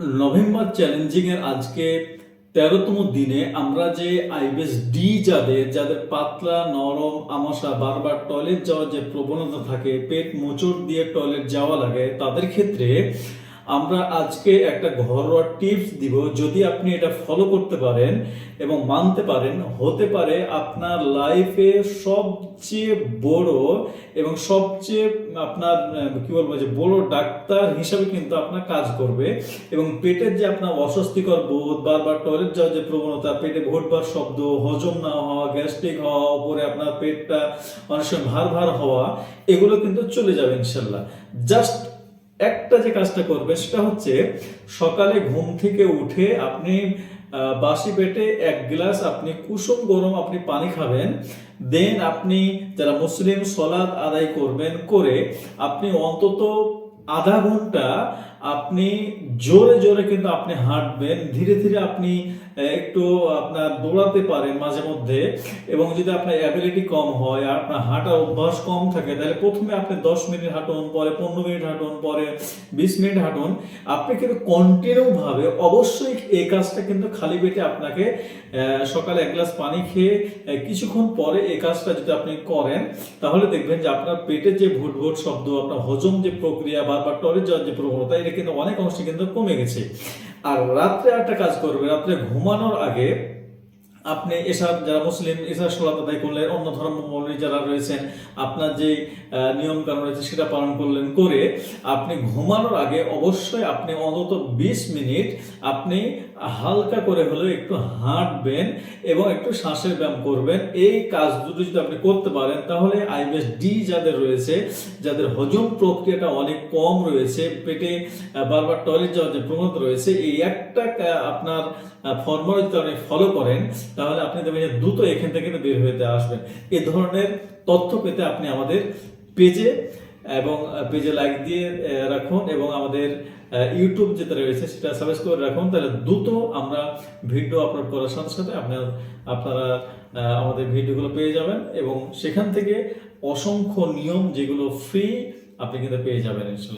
November challenging এর আজকে তেরোতম দিনে আমরা যে আইবিএস ডি যাদের যাদের পাতলা, নরম, আমাশা বারবার টয়লেট যাওয়ার যে প্রবণতা থাকে, পেট মোচড় দিয়ে টয়লেট যাওয়া লাগে, তাদের ক্ষেত্রে আমরা আজকে একটা ঘরোয়া টিপস দিব। যদি আপনি এটা ফলো করতে পারেন এবং মানতে পারেন, হতে পারে আপনার লাইফে সবচেয়ে বড় এবং সবচেয়ে আপনার কি বলব, যে বড় ডাক্তার হিসাবে কিন্তু আপনার কাজ করবে এবং পেটের যে আপনার অস্বস্তিকর বোধ, বারবার টয়লেট যাওয়ার যে প্রবণতা, পেটে ভোটবার শব্দ, হজম না হওয়া গ্যাস্ট্রিক হওয়া, উপরে আপনার পেটটা অনেক সময় ভার ভার হওয়া, এগুলো কিন্তু চলে যাবে ইনশাল্লাহ। জাস্ট একটা যে কাজটা করবে সেটা হচ্ছে সকালে ঘুম থেকে উঠে আপনি বাসি পেটে এক গ্লাস আপনি কুসুম গরম আপনি পানি খাবেন, দেন আপনি যারা মুসলিম সলাদ আদায় করবেন করে আপনি অন্তত আধা ঘণ্টা আপনি জোরে জোরে কিন্তু আপনি হাঁটবেন, ধীরে ধীরে আপনি একটু আপনার দৌড়াতে পারেন মাঝে মধ্যে এবং যদি আপনার অ্যাবিলিটি কম হয় আর আপনার হাঁটার অভ্যাস কম থাকে, তাহলে প্রথমে আপনি দশ মিনিট হাঁটুন, পরে পনেরো মিনিট হাঁটুন, পরে বিশ মিনিট হাঁটুন। আপনি কিন্তু কন্টিনিউ ভাবে অবশ্যই এই কাজটা কিন্তু খালি পেটে আপনাকে সকালে এক গ্লাস পানি খেয়ে কিছুক্ষণ পরে এই কাজটা যদি আপনি করেন, তাহলে দেখবেন যে আপনার পেটে যে ভুট ভুট শব্দ, আপনার হজম যে প্রক্রিয়া, বারবার টরে যাওয়ার যে প্রবণতা কিন্তু অনেক অংশে কিন্তু কমে গেছে। আর রাত্রে একটা কাজ করবে রাত্রে ঘুমানোর আগে আপনি এসব যারা মুসলিম এসব সোলাত আদায় করলেন, অন্য ধর্মাবলম্বী যারা রয়েছেন, আপনার যে নিয়ম কানুন রয়েছে সেটা পালন করলেন করে আপনি ঘুমানোর আগে অবশ্যই আপনি অন্তত বিশ মিনিট আপনি হালকা করে হলেও একটু হাঁটবেন এবং একটু শ্বাসের ব্যায়াম করবেন। এই কাজ দুটো যদি আপনি করতে পারেন, তাহলে আইবিএস ডি যাদের রয়েছে, যাদের হজম প্রক্রিয়াটা অনেক কম রয়েছে, পেটে বারবার টয়লেট যাওয়ার যে প্রবণতা রয়েছে, এই একটা আপনার ফর্মুলা যদি আপনি ফলো করেন তাহলে আপনি দেখবেন যে দ্রুত এখান থেকে বের হতে আসবেন। এ ধরনের তথ্য পেতে আপনি আমাদের পেজে এবং পেজে লাইক দিয়ে রাখুন এবং আমাদের ইউটিউব যেটা রয়েছে সেটা সাবস্ক্রাইব করে রাখুন। তাহলে দ্রুত আমরা ভিডিও আপলোড করার সাথে সাথে আপনার, আপনারা আমাদের ভিডিওগুলো পেয়ে যাবেন এবং সেখান থেকে অসংখ্য নিয়ম যেগুলো ফ্রি আপনি কিন্তু পেয়ে যাবেন